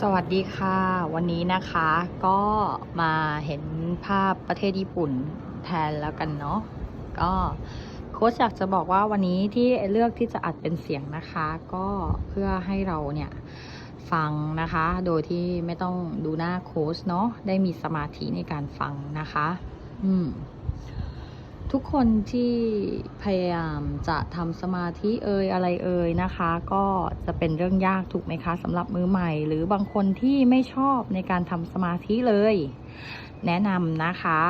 สวัสดีค่ะ วันนี้นะคะก็มาเห็นภาพประเทศญี่ปุ่นแทนแล้วกันเนาะก็โค้ชอยากจะบอกว่าวันนี้ที่เลือกที่จะอัดเป็นเสียงนะคะ ก็เพื่อให้เราเนี่ยฟังนะคะ โดยที่ไม่ต้องดูหน้าโค้ชเนาะได้มีสมาธิในการฟังนะคะ อืม ทุกคนที่พยายามจะทำสมาธิเอ่ยอะไรเอ่ยนะคะ ก็จะเป็นเรื่องยากถูกไหมคะสำหรับมือใหม่ หรือบางคนที่ไม่ชอบในการทำสมาธิเลย แนะนำนะคะ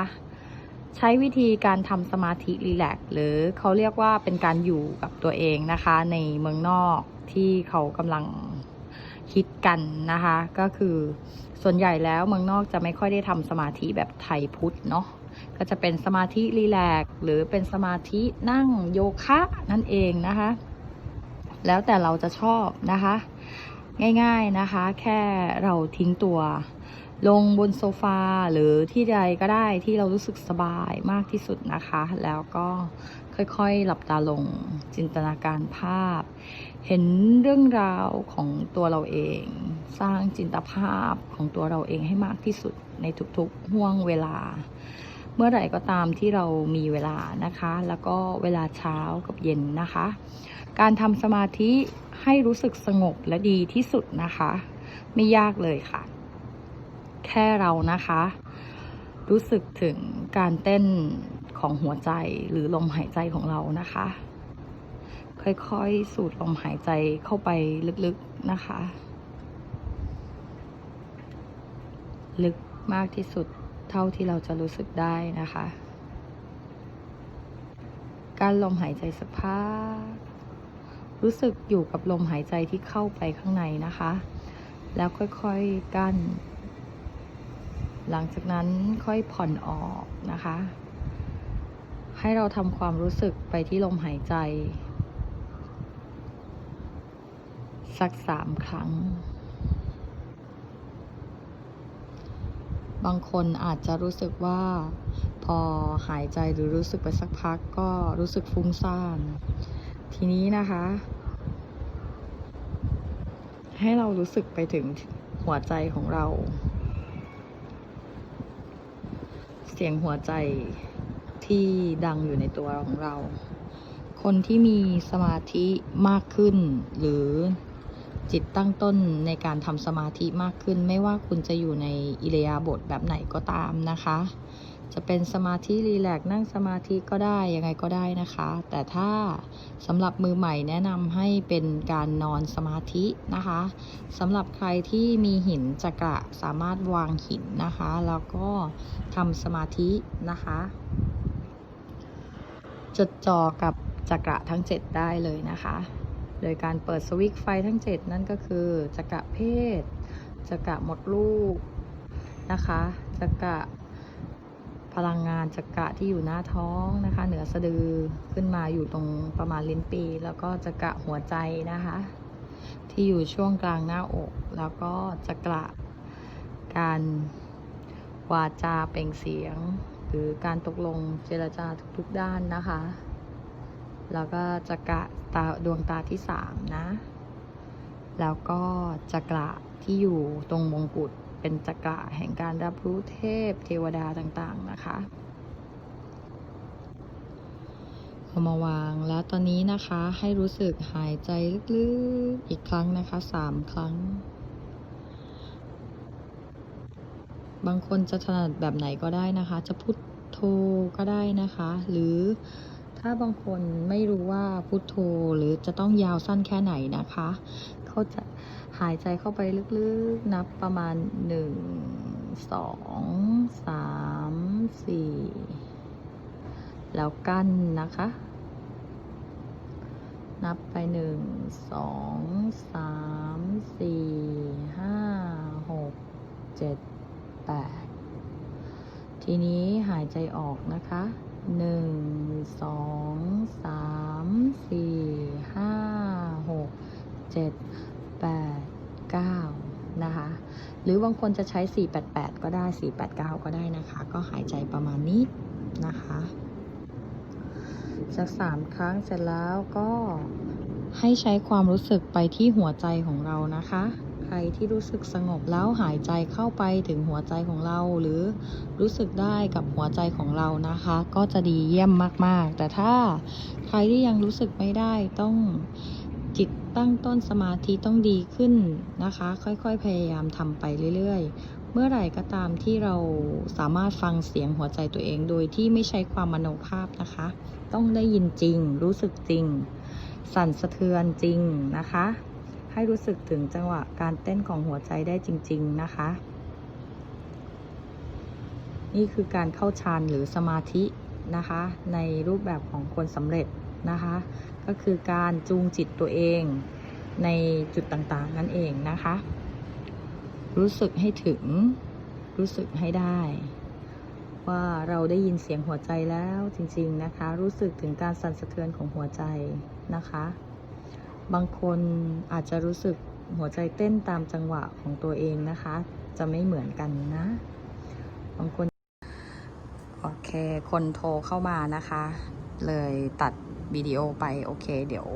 ใช้วิธีการทำสมาธิรีแลกซ์หรือเขาเรียกว่าเป็นการอยู่กับตัวเองนะคะ ในเมืองนอกที่เขากำลัง คิดกันนะคะ ก็คือส่วนใหญ่แล้วเมืองนอกจะไม่ค่อยได้ทำสมาธิแบบไทยพุทธเนาะก็จะเป็นสมาธิรีแลกหรือเป็นสมาธินั่งโยคะนั่นเองนะคะ แล้วแต่เราจะชอบนะคะ ง่ายๆนะคะ แค่เราทิ้งตัวลงบนโซฟาหรือที่ใดก็ได้ที่เรารู้สึกสบายมากที่สุดนะคะ แล้วก็ค่อยๆ หลับตาลงจินตนาการภาพ เห็นเรื่องราวของตัวเราเอง สร้างจินตภาพของตัวเราเองให้มากที่สุดในทุกๆห่วงเวลา เมื่อไหร่ก็ตามที่เรามีเวลานะคะ แล้วก็เวลาเช้ากับเย็นนะคะ การทำสมาธิให้รู้สึกสงบและดีที่สุดนะคะ ไม่ยากเลยค่ะ แค่เรานะคะ รู้สึกถึงการเต้นของหัวใจหรือลมหายใจของเรานะคะ ค่อยๆ สูดลมหายใจเข้าไปลึกๆนะคะ ลึกมากที่สุดเท่าที่เราจะรู้สึกได้นะคะ การลมหายใจสักพักรู้สึกอยู่กับลมหายใจที่เข้าไปข้างในนะคะ แล้วค่อยๆกั้น หลังจากนั้นค่อยผ่อนออกนะคะ ให้เราทำความรู้สึกไปที่ลมหายใจ สักสามครั้ง บางคนอาจจะรู้สึกว่า พอหายใจหรือรู้สึกไปสักพักก็รู้สึกฟุ้งซ่าน ทีนี้นะคะ ให้เรารู้สึกไปถึงหัวใจของเรา เสียงหัวใจที่ดังอยู่ในตัวของเราคนที่มีสมาธิมากขึ้น หรือ จิตตั้งต้นในการทำสมาธิมากขึ้น ไม่ว่าคุณจะอยู่ในอิเลียบทแบบไหนก็ตามนะคะ จะเป็นสมาธิรีแลกซ์นั่งสมาธิก็ได้ยังไงก็ได้นะคะ แต่ถ้าสำหรับมือใหม่แนะนำให้เป็นการนอนสมาธินะคะสำหรับใครที่มีหินจักระสามารถวางหินนะคะ แล้วก็ทำสมาธินะคะจดจ่อกับจักระทั้ง 7 ได้เลยนะคะ โดยการเปิดสวิตช์ไฟทั้ง 7 นั่นก็คือจักระเพศจักระหมดลูกนะคะจักระพลังงานจักระที่อยู่หน้าท้องนะคะ เหนือสะดือขึ้นมาอยู่ตรงประมาณลิ้นปี แล้วก็จักระหัวใจนะคะ ที่อยู่ช่วงกลางหน้าอก แล้วก็จักระการวาจาเปล่งเสียง หรือการตกลงเจรจาทุกๆด้านนะคะ แล้วก็จักระตาดวงตาที่สามนะ แล้วก็จักระที่อยู่ตรงมงกุฎเป็นจักระแห่งการรับรู้เทพเทวดาต่างๆนะคะเอามาวางแล้วตอนนี้นะคะให้รู้สึกหายใจลึกๆอีกครั้งนะคะสามครั้ง บางคนจะถนัดแบบไหนก็ได้นะคะ จะพุทโธก็ได้นะคะ หรือ ถ้าบางคนไม่รู้ว่าพุทโธหรือจะต้องยาวสั้นแค่ไหนนะคะ เขาจะหายใจเข้าไปลึกๆ นับประมาณหนึ่งสองสามสี่แล้วกั้นนะคะ นับไปหนึ่งสองสามสี่ห้าหกเจ็ดแปดทีนี้หายใจออกนะคะ หนึ่งสองสามสี่ห้าหกเจ็ดแปดเก้านะคะ หรือบางคนจะใช้ 488 ก็ได้ 489 ก็ได้นะคะ ก็หายใจประมาณนี้นะคะสักสามครั้งเสร็จแล้วก็ให้ใช้ความรู้สึกไปที่หัวใจของเรานะคะ รที่รู้สึกสงบแล้วหายใจเข้าไปถึงหัวใจของเรา หรือรู้สึกได้กับหัวใจของเรานะคะ ก็จะดีเยี่ยมมากๆ แต่ถ้าใครที่ยังรู้สึกไม่ได้ต้องจิตตั้งต้นสมาธิต้องดีขึ้นนะคะ ค่อยๆ พยายามทำไปเรื่อยๆ เมื่อไหร่ก็ตามที่เราสามารถฟังเสียงหัวใจตัวเอง โดยที่ไม่ใช้ความมโนภาพนะคะ ต้องได้ยินจริง รู้สึกจริง สั่นสะเทือนจริงนะคะ ให้รู้สึกถึงจังหวะการเต้นของหัวใจได้จริง ๆ นะคะ นี่คือการเข้าฌานหรือสมาธินะคะ ในรูปแบบของคนสำเร็จนะคะ ก็คือการจูงจิตตัวเองในจุดต่างๆ นั่นเองนะคะ รู้สึกให้ถึง รู้สึกให้ได้ ว่าเราได้ยินเสียงหัวใจแล้วจริง ๆ นะคะ รู้สึกถึงการสั่นสะเทือนของหัวใจนะคะ บางคนอาจจะรู้สึกหัวใจเต้นตามจังหวะของตัวเองนะคะ จะไม่เหมือนกันนะ บางคน โอเค คนโทรเข้ามานะคะ เลยตัดวิดีโอไป โอเค เดี๋ยว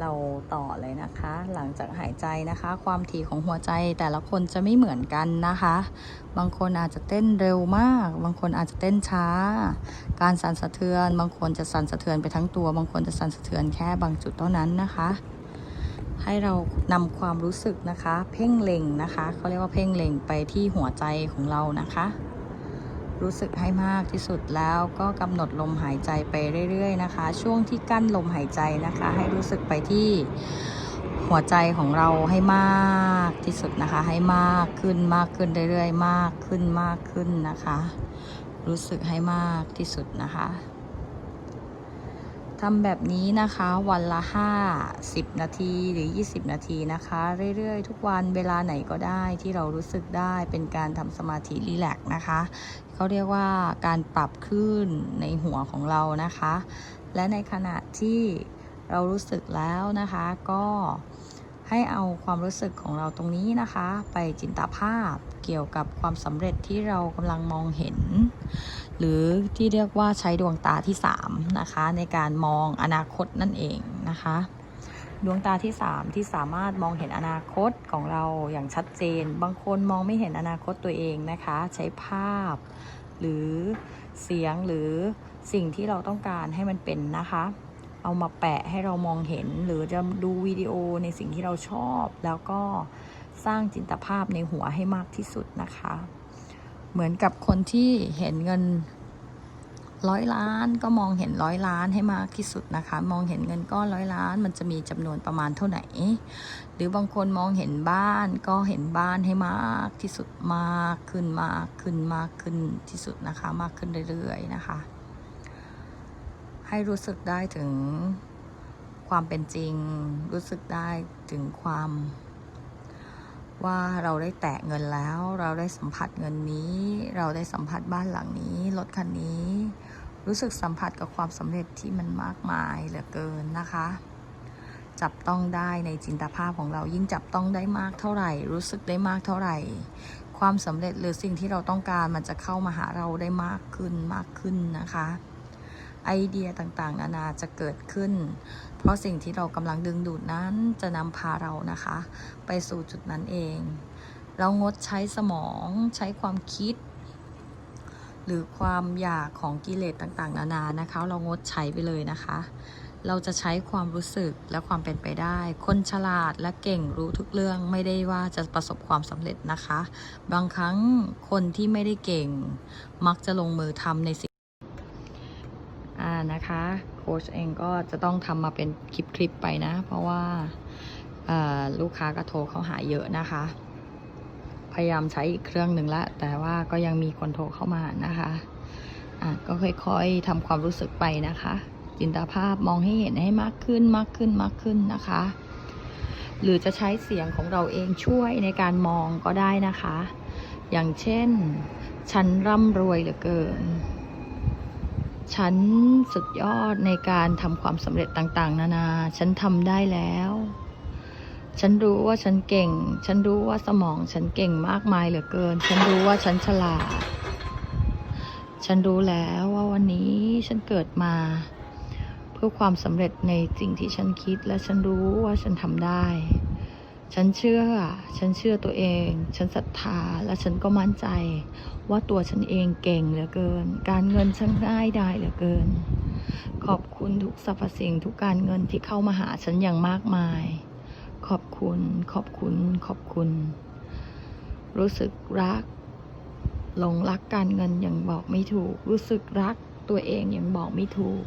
เราต่อเลยนะคะ หลังจากหายใจนะคะ ความถี่ของหัวใจแต่ละคนจะไม่เหมือนกันนะคะ บางคนอาจจะเต้นเร็วมาก บางคนอาจจะเต้นช้า การสั่นสะเทือน บางคนจะสั่นสะเทือนไปทั้งตัว บางคนจะสั่นสะเทือนแค่บางจุดเท่านั้นนะคะ ให้เรานำความรู้สึกนะคะ เพ่งเล็งนะคะเขาเรียกว่าเพ่งเล็งไปที่หัวใจของเรานะคะ รู้สึกให้มากที่สุดแล้วก็กำหนดลมหายใจไปเรื่อยๆนะคะ ช่วงที่กั้นลมหายใจนะคะ ให้รู้สึกไปที่หัวใจของเราให้มากที่สุดนะคะ ให้มากขึ้นมากขึ้นเรื่อยๆ มากขึ้นมากขึ้นนะคะ รู้สึกให้มากที่สุดนะคะ ทำแบบนี้นะคะวันละ 5 10 นาทีหรือ 20 นาทีนะคะ เรื่อยๆ ทุกวันเวลาไหนก็ได้ที่เรารู้สึกได้เป็นการทำสมาธิรีแลกซ์นะคะเขาเรียกว่าการปรับคลื่นในหัวของเรานะคะ และในขณะที่เรารู้สึกแล้วนะคะก็ให้เอาความรู้สึกของเราตรงนี้นะคะ ไปจินตภาพเกี่ยวกับความสำเร็จที่เรากำลังมองเห็น หรือที่เรียกว่าใช้ดวงตาที่3นะคะในการมองอนาคตนั่นเองนะคะ ดวงตาที่ 3 ที่สามารถมองเห็นอนาคตของเราอย่างชัดเจน บางคนมองไม่เห็นอนาคตตัวเองนะคะ ใช้ภาพ หรือเสียงหรือสิ่งที่เราต้องการให้มันเป็นนะคะเอามาแปะให้เรามองเห็น หรือจะดูวิดีโอในสิ่งที่เราชอบ แล้วก็สร้างจินตภาพในหัวให้มากที่สุดนะคะ เหมือนกับคนที่เห็นเงินร้อยล้านก็มองเห็นร้อยล้านให้มากที่สุดนะคะ มองเห็นเงินก้อนร้อยล้าน มันจะมีจำนวนประมาณเท่าไหร่หรือบางคนมองเห็นบ้านก็เห็นบ้านให้มากที่สุดมากขึ้นมากขึ้นมากขึ้นที่สุดนะคะ มากขึ้นเรื่อยๆนะคะ ให้รู้สึกได้ถึงความเป็นจริง รู้สึกได้ถึงความ ว่าเราได้แตะเงินแล้ว เราได้สัมผัสเงินนี้ เราได้สัมผัสบ้านหลังนี้รถคันนี้ รู้สึกสัมผัสกับความสำเร็จที่มันมากมายเหลือเกินนะคะ จับต้องได้ในจินตภาพของเรายิ่งจับต้องได้มากเท่าไหร่ รู้สึกได้มากเท่าไหร่ ความสำเร็จหรือสิ่งที่เราต้องการมันจะเข้ามาหาเราได้มากขึ้นมากขึ้นนะคะ ไอเดียต่างๆ นานาจะเกิดขึ้น เพราะสิ่งที่เรากำลังดึงดูดนั้นจะนำพาเรานะคะ ไปสู่จุดนั้นเอง เรางดใช้สมองใช้ความคิด หรือความอยากของกิเลสต่างๆ นานานะคะ เรางดใช้ไปเลยนะคะ เราจะใช้ความรู้สึกและความเป็นไปได้ คนฉลาดและเก่งรู้ทุกเรื่องไม่ได้ว่าจะประสบความสำเร็จนะคะ บางครั้งคนที่ไม่ได้เก่ง มักจะลงมือทำในสิ่ง นะคะ โค้ชเองก็จะต้องทำมาเป็นคลิป ๆ ไปนะ เพราะว่าลูกค้าก็โทรเข้าหาเยอะนะคะ พยายามใช้อีกเครื่องหนึ่งละ แต่ว่าก็ยังมีคนโทรเข้ามานะคะะก็ค่อยๆทำความรู้สึกไปนะคะ จินตภาพมองให้เห็นให้มากขึ้นมากขึ้นมากขึ้นนะคะ หรือจะใช้เสียงของเราเองช่วยในการมองก็ได้นะคะ อย่างเช่น ฉันร่ำรวยเหลือเกิน ฉันสุดยอดในการทำความสำเร็จต่างๆ นานา ฉันทำได้แล้ว ฉันรู้ว่าฉันเก่ง ฉันรู้ว่าสมองฉันเก่งมากมายเหลือเกิน ฉันรู้ว่าฉันฉลาด ฉันรู้แล้วว่าวันนี้ฉันเกิดมา เพื่อความสำเร็จในสิ่งที่ฉันคิดและฉันรู้ว่าฉันทำได้ ฉันเชื่อ ฉันเชื่อตัวเอง ฉันศรัทธา และฉันก็มั่นใจ ว่าตัวฉันเองเก่งเหลือเกิน การเงินฉันง่ายได้เหลือเกิน ขอบคุณทุกสรรพสิ่งทุกการเงินที่เข้ามาหาฉันอย่างมากมาย ขอบคุณ ขอบคุณ ขอบคุณ รู้สึกรัก หลงรักการเงินอย่างบอกไม่ถูก รู้สึกรักตัวเองอย่างบอกไม่ถูก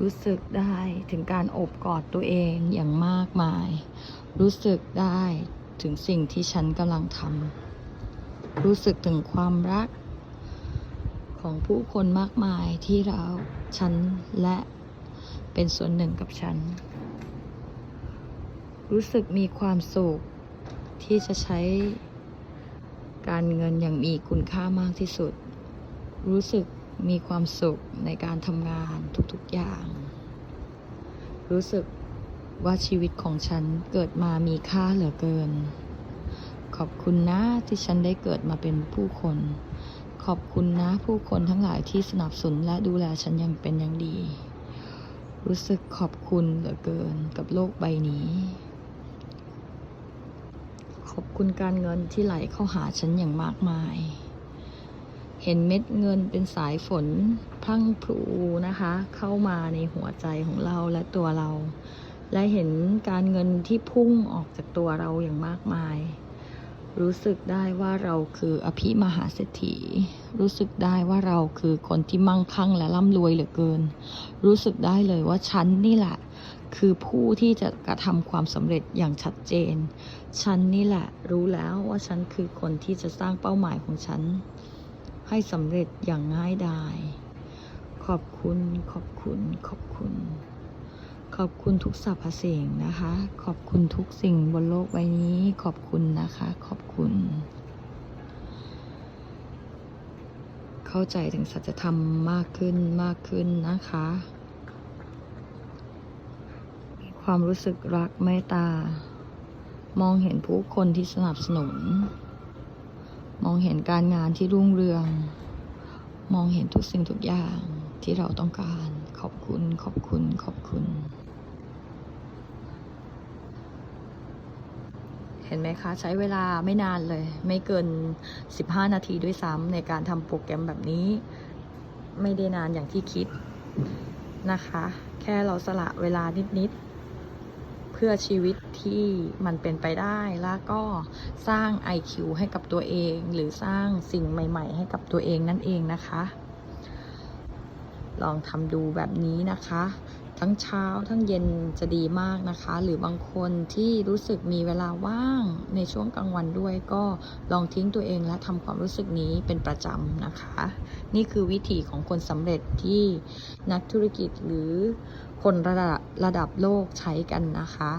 รู้สึกได้ถึงการอบกอดตัวเองอย่างมากมาย รู้สึกได้ถึงสิ่งที่ฉันกำลังทำรู้สึกถึงความรัก ของผู้คนมากมายที่เราฉันและเป็นส่วนหนึ่งกับฉัน รู้สึกมีความสุขที่จะใช้การเงินอย่างมีคุณค่ามากที่สุด รู้สึกมีความสุขในการทำงานทุกๆอย่าง รู้สึก ว่าชีวิตของฉันเกิดมามีค่าเหลือเกิน ขอบคุณนะที่ฉันได้เกิดมาเป็นผู้คน ขอบคุณนะผู้คนทั้งหลายที่สนับสนุนและดูแลฉันอย่างเป็นอย่างดี รู้สึกขอบคุณเหลือเกินกับโลกใบนี้ ขอบคุณการเงินที่ไหลเข้าหาฉันอย่างมากมาย เห็นเม็ดเงินเป็นสายฝนพรั่งพรูนะคะ เข้ามาในหัวใจของเราและตัวเรา และเห็นการเงินที่พุ่งออกจากตัวเราอย่างมากมาย รู้สึกได้ว่าเราคืออภิมหาเศรษฐี รู้สึกได้ว่าเราคือคนที่มั่งคั่งและร่ำรวยเหลือเกิน รู้สึกได้เลยว่าฉันนี่แหละ คือผู้ที่จะกระทำความสำเร็จอย่างชัดเจน ฉันนี่แหละ รู้แล้วว่าฉันคือคนที่จะสร้างเป้าหมายของฉัน ให้สำเร็จอย่างง่ายดาย ขอบคุณ ขอบคุณ ขอบคุณ ขอบคุณทุกสรรพสิ่งนะคะ ขอบคุณทุกสิ่งบนโลกใบนี้ ขอบคุณนะคะ ขอบคุณ เข้าใจถึงสัจธรรมมากขึ้นมากขึ้นนะคะ ความรู้สึกรักเมตตา มองเห็นผู้คนที่สนับสนุน มองเห็นการงานที่รุ่งเรือง มองเห็นทุกสิ่งทุกอย่างที่เราต้องการ ขอบคุณ ขอบคุณ ขอบคุณ เห็นไหมคะ ใช้เวลาไม่นานเลย ไม่เกิน 15 นาทีด้วยซ้ำในการทำโปรแกรมแบบนี้ ไม่ได้นานอย่างที่คิดนะคะ แค่เราสละเวลานิด ๆ เพื่อชีวิตที่มันเป็นไปได้แล้วก็สร้าง IQ ให้กับตัวเอง หรือสร้างสิ่งใหม่ ๆ ให้กับตัวเองนั่นเองนะคะ ลองทำดูแบบนี้นะคะ ทั้งเช้าทั้งเย็นจะดีมากนะคะ หรือบางคนที่รู้สึกมีเวลาว่างในช่วงกลางวันด้วย ก็ลองทิ้งตัวเองและทำความรู้สึกนี้เป็นประจำนะคะ นี่คือวิธีของคนสำเร็จที่นักธุรกิจหรือคนระดับระดับโลกใช้กันนะคะ